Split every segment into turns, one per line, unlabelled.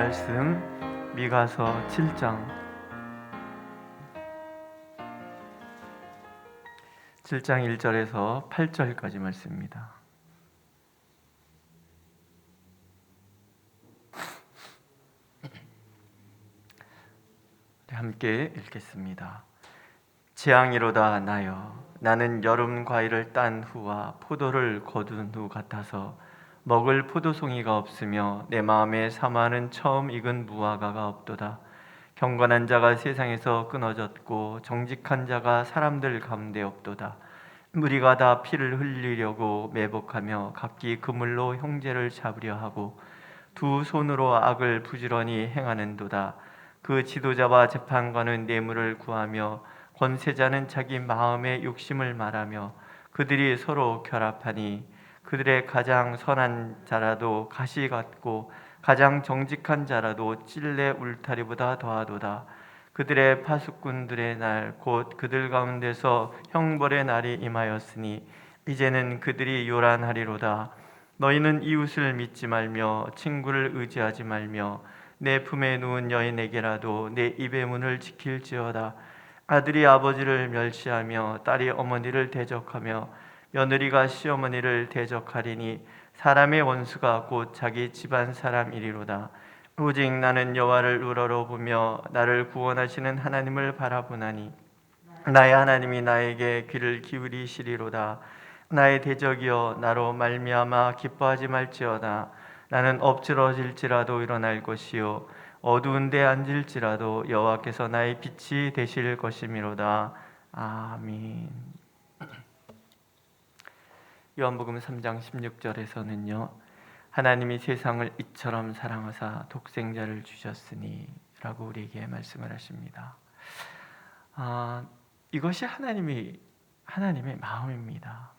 말씀 미가서 7장 7장 1절에서 8절까지 말씀입니다. 네, 함께 읽겠습니다. 재앙이로다 나여 나는 여름 과일을 딴 후와 포도를 거둔 후 같아서 먹을 포도송이가 없으며 내 마음에 사마는 처음 익은 무화과가 없도다. 경건한 자가 세상에서 끊어졌고 정직한 자가 사람들 가운데 없도다. 무리가 다 피를 흘리려고 매복하며 각기 그물로 형제를 잡으려 하고 두 손으로 악을 부지런히 행하는도다. 그 지도자와 재판관은 뇌물을 구하며 권세자는 자기 마음의 욕심을 말하며 그들이 서로 결합하니 그들의 가장 선한 자라도 가시 같고 가장 정직한 자라도 찔레 울타리보다 더하도다. 그들의 파수꾼들의 날 곧 그들 가운데서 형벌의 날이 임하였으니 이제는 그들이 요란하리로다. 너희는 이웃을 믿지 말며 친구를 의지하지 말며 내 품에 누운 여인에게라도 내 입의 문을 지킬지어다. 아들이 아버지를 멸시하며 딸이 어머니를 대적하며 며느리가 시어머니를 대적하리니 사람의 원수가 곧 자기 집안 사람이리로다. 오직 나는 여호와를 우러러 보며 나를 구원하시는 하나님을 바라보나니 나의 하나님이 나에게 귀를 기울이시리로다. 나의 대적이여 나로 말미암아 기뻐하지 말지어다. 나는 엎드러질지라도 일어날 것이요 어두운데 앉을지라도 여호와께서 나의 빛이 되실 것이미로다. 아멘. 요한복음 3장 16절에서는요. 하나님이 세상을 이처럼 사랑하사 독생자를 주셨으니라고 우리에게 말씀을 하십니다. 아, 이것이 하나님이 하나님의 마음입니다.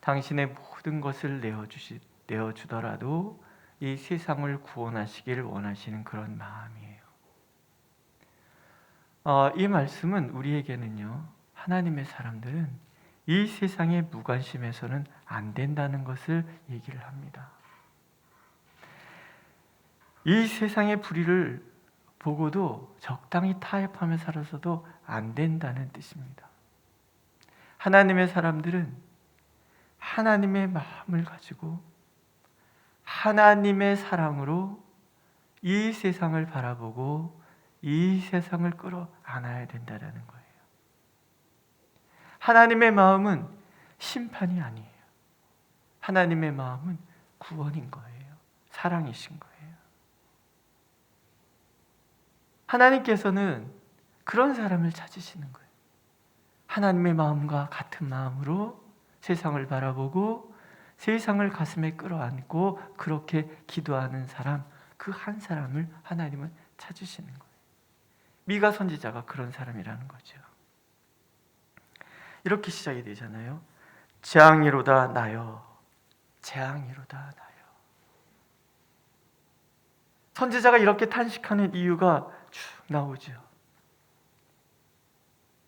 당신의 모든 것을 내어 주시 내어 주더라도 이 세상을 구원하시길 원하시는 그런 마음이에요. 어, 이 말씀은 우리에게는요, 하나님의 사람들은 이 세상의 무관심에서는 안 된다는 것을 얘기를 합니다. 이 세상의 불의를 보고도 적당히 타협하며 살아서도 안 된다는 뜻입니다. 하나님의 사람들은 하나님의 마음을 가지고 하나님의 사랑으로 이 세상을 바라보고 이 세상을 끌어 안아야 된다는 거예요. 하나님의 마음은 심판이 아니에요. 하나님의 마음은 구원인 거예요. 사랑이신 거예요. 하나님께서는 그런 사람을 찾으시는 거예요. 하나님의 마음과 같은 마음으로 세상을 바라보고 세상을 가슴에 끌어안고 그렇게 기도하는 사람, 그 한 사람을 하나님은 찾으시는 거예요. 미가 선지자가 그런 사람이라는 거죠. 이렇게 시작이 되잖아요. 재앙이로다 나여, 재앙이로다 나여. 선지자가 이렇게 탄식하는 이유가 쭉 나오죠.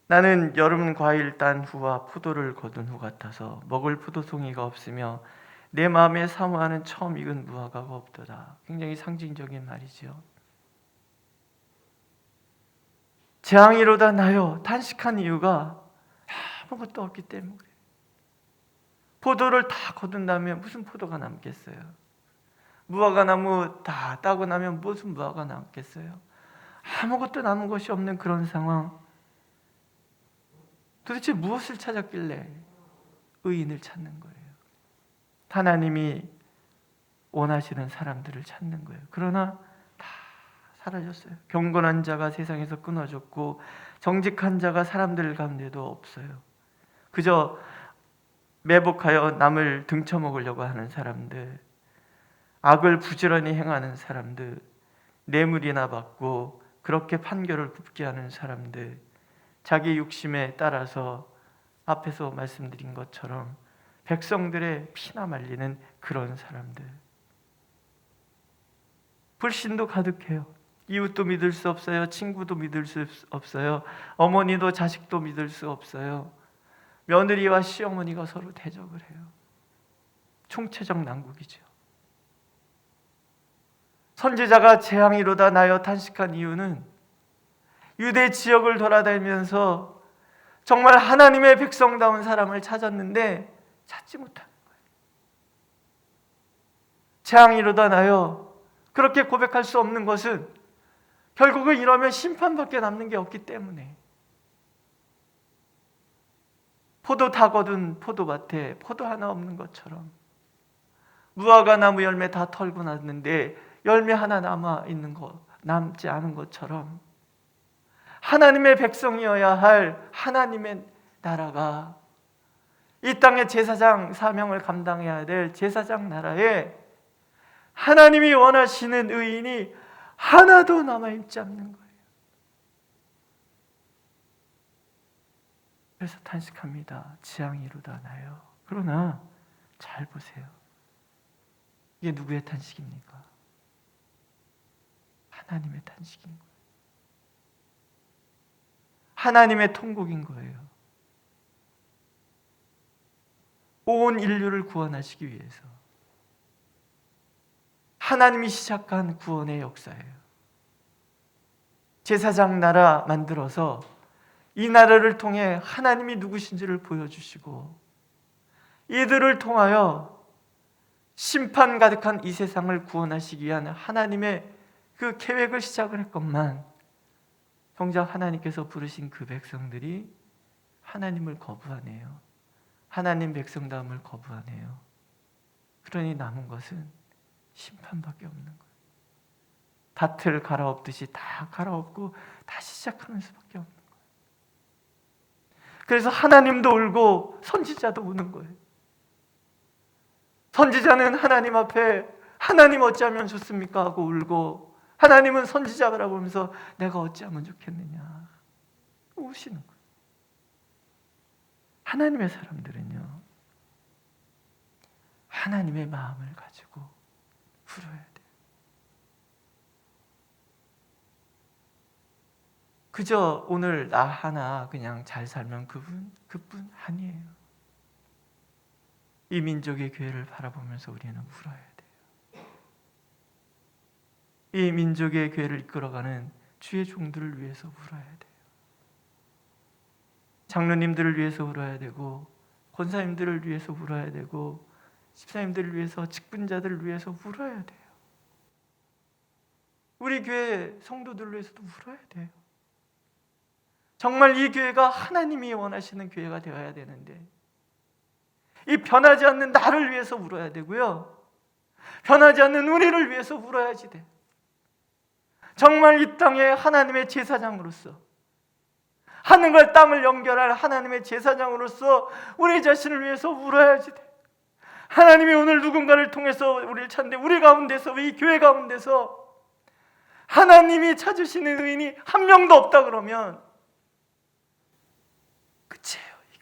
나는 여름 과일 딴 후와 포도를 거둔 후 같아서 먹을 포도송이가 없으며 내 마음에 사모하는 처음 익은 무화과가 없도다. 굉장히 상징적인 말이죠. 재앙이로다 나요. 탄식한 이유가 아무것도 없기 때문에. 포도를 다 거둔다면 무슨 포도가 남겠어요? 무화과 나무 다 따고 나면 무슨 무화과 남겠어요? 아무것도 남은 것이 없는 그런 상황. 도대체 무엇을 찾았길래 의인을 찾는 거예요? 하나님이 원하시는 사람들을 찾는 거예요. 그러나 다 사라졌어요. 경건한 자가 세상에서 끊어졌고 정직한 자가 사람들 가운데도 없어요. 그저 매복하여 남을 등쳐먹으려고 하는 사람들, 악을 부지런히 행하는 사람들, 뇌물이나 받고 그렇게 판결을 굽게 하는 사람들, 자기 욕심에 따라서 앞에서 말씀드린 것처럼 백성들의 피나 말리는 그런 사람들. 불신도 가득해요. 이웃도 믿을 수 없어요. 친구도 믿을 수 없어요. 어머니도 자식도 믿을 수 없어요. 며느리와 시어머니가 서로 대적을 해요. 총체적 난국이죠. 선지자가 재앙이로다 나여 탄식한 이유는 유대 지역을 돌아다니면서 정말 하나님의 백성다운 사람을 찾았는데 찾지 못한 거예요. 재앙이로다 나여 그렇게 고백할 수 없는 것은 결국은 이러면 심판밖에 남는 게 없기 때문에 포도 다 거둔 포도밭에 포도 하나 없는 것처럼 무화과 나무 열매 다 털고 났는데 열매 하나 남아 있는 거 남지 않은 것처럼 하나님의 백성이어야 할 하나님의 나라가 이 땅의 제사장 사명을 감당해야 될 제사장 나라에 하나님이 원하시는 의인이 하나도 남아 있지 않는 거 그래서 탄식합니다. 지향이 이루다 나요. 그러나 잘 보세요. 이게 누구의 탄식입니까? 하나님의 탄식인 거예요. 하나님의 통곡인 거예요. 온 인류를 구원하시기 위해서 하나님이 시작한 구원의 역사예요. 제사장 나라 만들어서 이 나라를 통해 하나님이 누구신지를 보여주시고 이들을 통하여 심판 가득한 이 세상을 구원하시기 위한 하나님의 그 계획을 시작을 했건만 정작 하나님께서 부르신 그 백성들이 하나님을 거부하네요. 하나님 백성다움을 거부하네요. 그러니 남은 것은 심판밖에 없는 거예요. 밭을 갈아엎듯이 다 갈아엎고 다시 시작하는 수밖에 없는. 그래서 하나님도 울고 선지자도 우는 거예요. 선지자는 하나님 앞에 하나님 어찌하면 좋습니까 하고 울고 하나님은 선지자라고 하면서 내가 어찌하면 좋겠느냐 우시는 거예요. 하나님의 사람들은요 하나님의 마음을 가지고 울어야 돼요. 그저 오늘 나 하나 그냥 잘 살면 그분 그뿐 아니에요. 이 민족의 교회를 바라보면서 우리는 울어야 돼요. 이 민족의 교회를 이끌어가는 주의 종들을 위해서 울어야 돼요. 장로님들을 위해서 울어야 되고 권사님들을 위해서 울어야 되고 집사님들을 위해서 직분자들을 위해서 울어야 돼요. 우리 교회 성도들을 위해서도 울어야 돼요. 정말 이 교회가 하나님이 원하시는 교회가 되어야 되는데 이 변하지 않는 나를 위해서 울어야 되고요. 변하지 않는 우리를 위해서 울어야지 돼. 정말 이 땅에 하나님의 제사장으로서 하늘과 땅을 연결할 하나님의 제사장으로서 우리 자신을 위해서 울어야지 돼. 하나님이 오늘 누군가를 통해서 우리를 찾는데 우리 가운데서 이 교회 가운데서 하나님이 찾으시는 의인이 한 명도 없다 그러면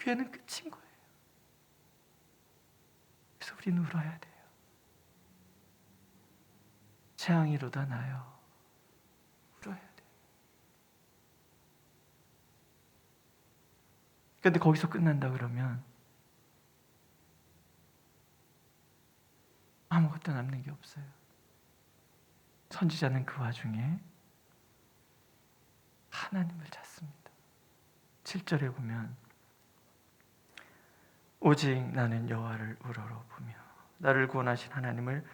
교회는 끝인 거예요. 그래서 우리는 울어야 돼요. 재앙이로다 나요. 울어야 돼요. 근데 거기서 끝난다 그러면 아무것도 남는 게 없어요. 선지자는 그 와중에 하나님을 찾습니다. 7절에 보면 오직 나는 여호와를 우러러 보며 나를 구원하신 하나님을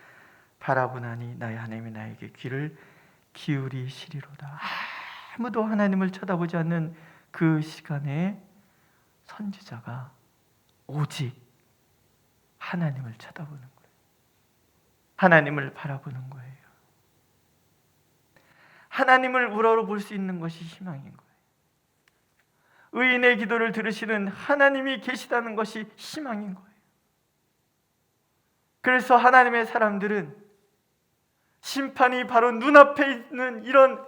바라보나니 나의 하나님이 나에게 귀를 기울이시리로다. 아무도 하나님을 쳐다보지 않는 그 시간에 선지자가 오직 하나님을 쳐다보는 거예요. 하나님을 바라보는 거예요. 하나님을 우러러 볼 수 있는 것이 희망인 거예요. 의인의 기도를 들으시는 하나님이 계시다는 것이 희망인 거예요. 그래서 하나님의 사람들은 심판이 바로 눈앞에 있는 이런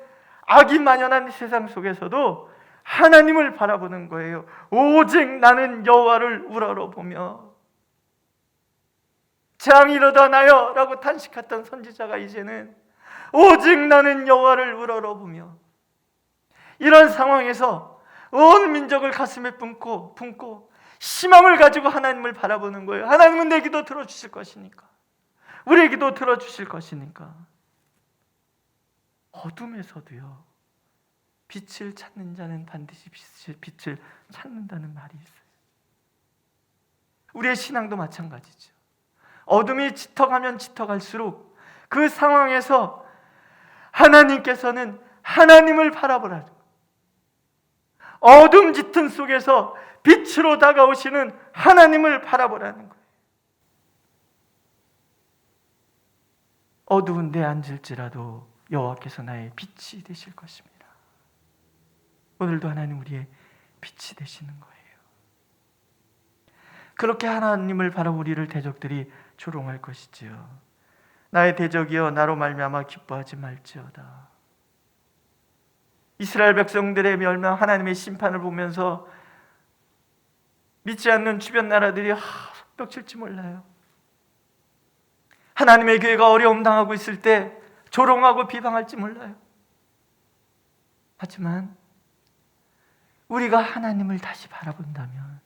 악이 만연한 세상 속에서도 하나님을 바라보는 거예요. 오직 나는 여호와를 우러러 보며 재앙이 이러다 나요라고 탄식했던 선지자가 이제는 오직 나는 여호와를 우러러 보며 이런 상황에서 온 민족을 가슴에 품고 품고 희망을 가지고 하나님을 바라보는 거예요. 하나님은 내 기도 들어주실 것이니까. 우리의 기도 들어주실 것이니까. 어둠에서도요. 빛을 찾는 자는 반드시 빛을, 찾는다는 말이 있어요. 우리의 신앙도 마찬가지죠. 어둠이 짙어가면 짙어갈수록 그 상황에서 하나님께서는 하나님을 바라보라는 거예요. 어둠 짙은 속에서 빛으로 다가오시는 하나님을 바라보라는 거예요. 어두운 데 앉을지라도 여호와께서 나의 빛이 되실 것입니다. 오늘도 하나님 우리의 빛이 되시는 거예요. 그렇게 하나님을 바라보 우리를 대적들이 조롱할 것이지요. 나의 대적이여 나로 말미암아 기뻐하지 말지어다. 이스라엘 백성들의 멸망 하나님의 심판을 보면서 믿지 않는 주변 나라들이 하, 속벽칠지 몰라요. 하나님의 교회가 어려움 당하고 있을 때 조롱하고 비방할지 몰라요. 하지만 우리가 하나님을 다시 바라본다면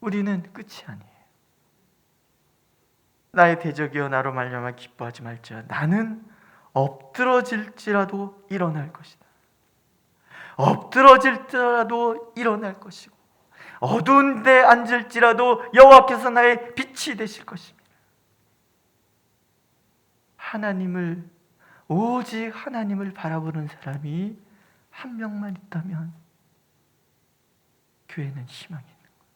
우리는 끝이 아니에요. 나의 대적이여 나로 말미암아 기뻐하지 말지어 나는 엎드러질지라도 일어날 것이다. 엎드러질지라도 일어날 것이고 어두운 데 앉을지라도 여호와께서 나의 빛이 되실 것입니다. 하나님을 오직 하나님을 바라보는 사람이 한 명만 있다면 교회는 희망이 있는 거예요.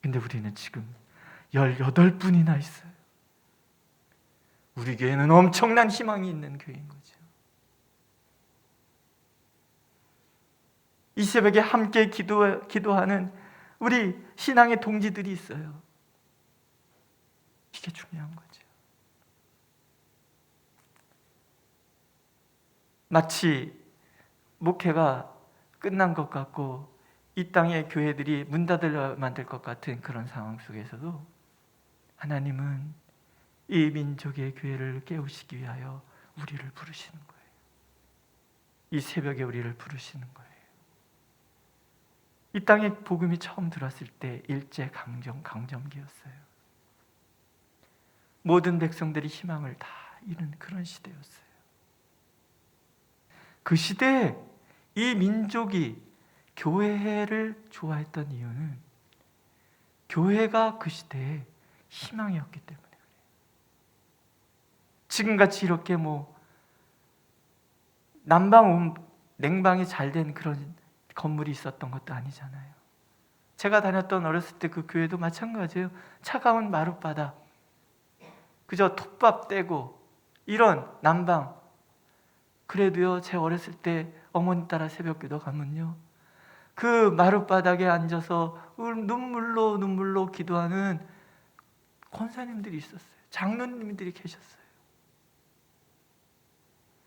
근데 우리는 지금 18분이나 있어요. 우리 교회는 엄청난 희망이 있는 교회인 거죠. 이 새벽에 함께 기도, 기도하는 우리 신앙의 동지들이 있어요. 이게 중요한 거죠. 마치 목회가 끝난 것 같고 이 땅의 교회들이 문 닫으려 만들 것 같은 그런 상황 속에서도 하나님은 이 민족의 교회를 깨우시기 위하여 우리를 부르시는 거예요. 이 새벽에 우리를 부르시는 거예요. 이 땅에 복음이 처음 들었을 때 일제 강점 강점기였어요. 모든 백성들이 희망을 다 잃은 그런 시대였어요. 그 시대에 이 민족이 교회를 좋아했던 이유는 교회가 그 시대에 희망이었기 때문에 그래요. 지금같이 이렇게 뭐 난방 냉방이 잘 된 그런 건물이 있었던 것도 아니잖아요. 제가 다녔던 어렸을 때 그 교회도 마찬가지예요. 차가운 마룻바닥, 그저 톱밥 떼고 이런 난방. 그래도요, 제 어렸을 때 어머니 따라 새벽 기도 가면요, 그 마룻바닥에 앉아서 눈물로 눈물로 기도하는 권사님들이 있었어요. 장로님들이 계셨어요.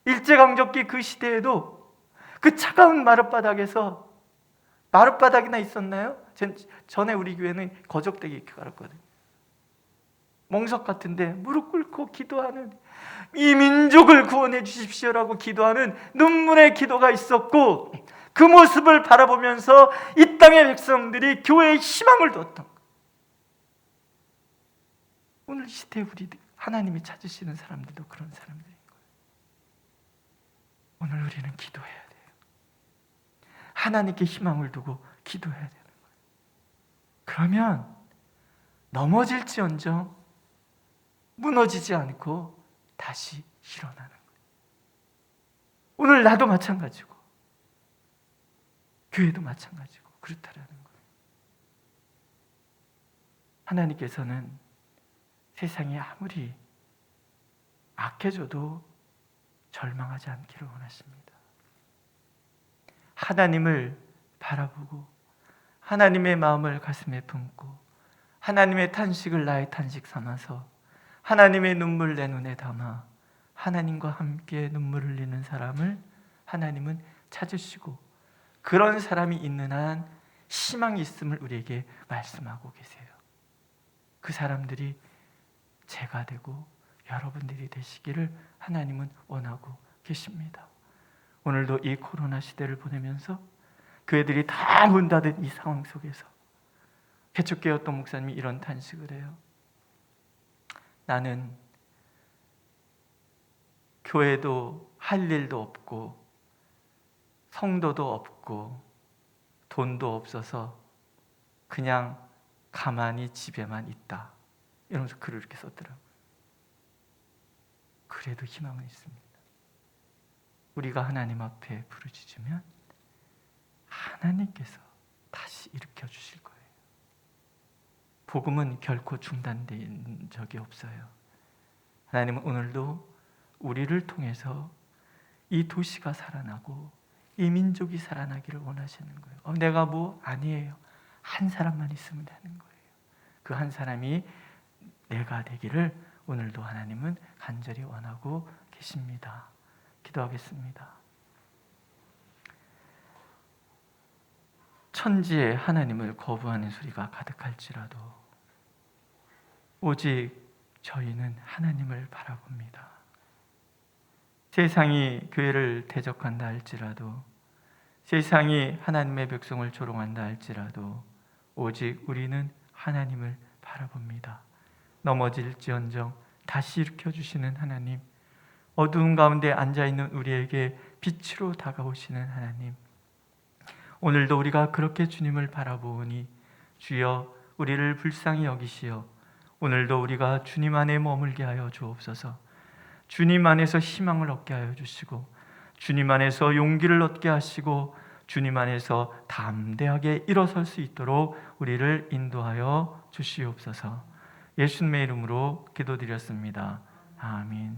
일제강점기 그 시대에도 그 차가운 마룻바닥에서 마룻바닥이나 있었나요? 전, 전에 우리 교회는 거적대기 이렇게 갈았거든요. 몽석 같은데 무릎 꿇고 기도하는 이 민족을 구원해 주십시오라고 기도하는 눈물의 기도가 있었고 그 모습을 바라보면서 이 땅의 백성들이 교회에 희망을 뒀던. 오늘 시대 우리 하나님이 찾으시는 사람들도 그런 사람들인 거예요. 오늘 우리는 기도해야 돼요. 하나님께 희망을 두고 기도해야 되는 거예요. 그러면 넘어질지언정 무너지지 않고 다시 일어나는 거예요. 오늘 나도 마찬가지고 교회도 마찬가지고 그렇다라는 거예요. 하나님께서는 세상이 아무리 악해져도 절망하지 않기를 원하십니다. 하나님을 바라보고 하나님의 마음을 가슴에 품고 하나님의 탄식을 나의 탄식 삼아서 하나님의 눈물 내 눈에 담아 하나님과 함께 눈물 흘리는 사람을 하나님은 찾으시고 그런 사람이 있는 한 희망이 있음을 우리에게 말씀하고 계세요. 그 사람들이 제가 되고 여러분들이 되시기를 하나님은 원하고 계십니다. 오늘도 이 코로나 시대를 보내면서 교회들이 다 문 닫은 이 상황 속에서 개척교였던 목사님이 이런 탄식을 해요. 나는 교회도 할 일도 없고 성도도 없고 돈도 없어서 그냥 가만히 집에만 있다. 이러면서 글을 이렇게 썼더라고요. 그래도 희망은 있습니다. 우리가 하나님 앞에 부르짖으면 하나님께서 다시 일으켜 주실 거예요. 복음은 결코 중단된 적이 없어요. 하나님은 오늘도 우리를 통해서 이 도시가 살아나고 이 민족이 살아나기를 원하시는 거예요. 어, 내가 뭐 아니에요. 한 사람만 있으면 되는 거예요. 그 한 사람이 내가 되기를 오늘도 하나님은 간절히 원하고 계십니다. 기도하겠습니다. 천지에 하나님을 거부하는 소리가 가득할지라도 오직 저희는 하나님을 바라봅니다. 세상이 교회를 대적한다 할지라도 세상이 하나님의 백성을 조롱한다 할지라도 오직 우리는 하나님을 바라봅니다. 넘어질지언정 다시 일으켜 주시는 하나님, 어두운 가운데 앉아 있는 우리에게 빛으로 다가오시는 하나님. 오늘도 우리가 그렇게 주님을 바라보니 주여 우리를 불쌍히 여기시어 오늘도 우리가 주님 안에 머물게 하여 주옵소서. 주님 안에서 희망을 얻게 하여 주시고 주님 안에서 용기를 얻게 하시고 주님 안에서 담대하게 일어설 수 있도록 우리를 인도하여 주시옵소서. 예수님의 이름으로 기도드렸습니다. 아멘.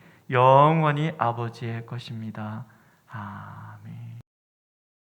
영원히 아버지의 것입니다. 아.